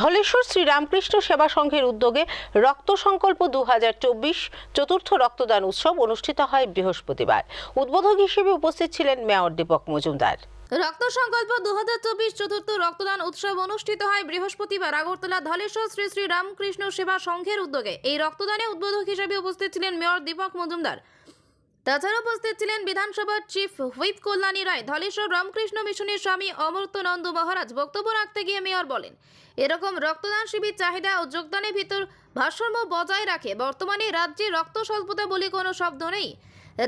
ধলেশ্বর শ্রীরামকৃষ্ণ সেবা সংঘের উদ্যোগে রক্ত সংকল্প দু হাজার চব্বিশ চতুর্থ রক্তদান উৎসব অনুষ্ঠিত হয় বৃহস্পতিবার। উদ্বোধক হিসেবে উপস্থিত ছিলেন মেয়র দীপক মজুমদার। রক্ত সংকল্প দু হাজার চব্বিশ চতুর্থ রক্তদান উৎসব অনুষ্ঠিত হয় বৃহস্পতিবার আগরতলা ধলেশ্বর শ্রী শ্রী রামকৃষ্ণ সেবা সংঘের উদ্যোগে। এই রক্তদানে উদ্বোধক হিসেবে উপস্থিত ছিলেন মেয়র দীপক মজুমদার। তাছাড়া উপস্থিত ছিলেন বিধানসভার চিফ হুইপ কল্যাণী রায়, ধলেশ্বর রামকৃষ্ণ মিশনের স্বামী অমর্তনন্দ মহারাজ বক্তব্য রাখতে গিয়ে মেয়র বলেন, এরকম রক্তদান শিবির চাহিদা ও যোগদানের ভিতর ভারসাম্য বজায় রাখে। বর্তমানে রাজ্যে রক্ত স্বল্পতা বলে কোনো শব্দ নেই।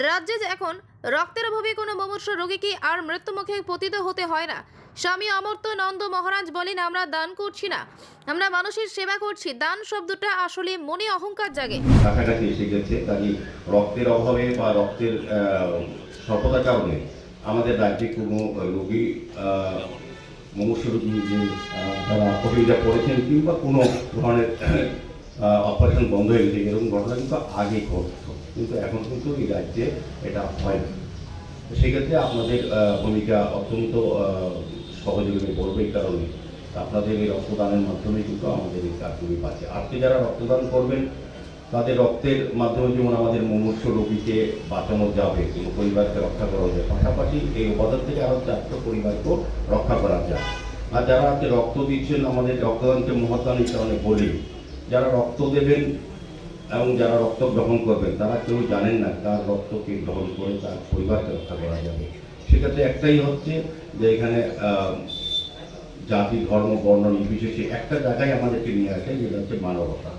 রাজ্যে এখন রক্তের অভাবে কোনো মমর্ষ রোগীকে আর মৃত্যুমুখে পতিত হতে হয় না। স্বামী অমর্ত নন্দ মহারাজ বলেন, আমরা দান করছি না। আমরা মানুষের সেবা করছি। দান শব্দটা আসলে মনে অহংকার জাগে। কাছাকাছি এসে গেছে কাজে রক্তের অভাবে বা রক্তের স্বল্পতার কারণে? আমাদের রাজ্যে কোনো রোগী মনুষ্য রোগী যে তারা অসুবিধা পড়েছেন কিংবা কোনো ধরনের অপারেশন বন্ধ হয়ে গেছে, এরকম ঘটনা কিন্তু আগে ঘটতো। কিন্তু এখন কিন্তু এই রাজ্যে এটা হয় না। সেক্ষেত্রে আপনাদের ভূমিকা অত্যন্ত সহযোগিতা করবে এই কারণে। আপনাদের এই রক্তদানের মাধ্যমে কিন্তু আমাদের এই কাজগুলি পাচ্ছে আজকে যারা রক্তদান করবেন, তাদের রক্তের মাধ্যমে যেমন আমাদের মুমূর্ষ রোগীকে বাঁচানো যাবে কোনো পরিবারকে রক্ষা করা যায়, পাশাপাশি এই উপাদান থেকে আরও চারশো পরিবারকেও রক্ষা করা যায়। আর যারা আজকে রক্ত দিচ্ছেন, আমাদের রক্তদানকে মহাদান কারণে বলি, যারা রক্ত দেবেন এবং যারা রক্ত গ্রহণ করবেন, তারা কেউ জানেন না কার রক্তকে গ্রহণ করে তার পরিবারকে রক্ষা করা যাবে। সেক্ষেত্রে একটাই হচ্ছে যে এখানে জাতি, ধর্ম, বর্ণ নির্বিশেষে একটা জায়গায় আমাদেরকে নিয়ে আসে, যেটা হচ্ছে মানবতা।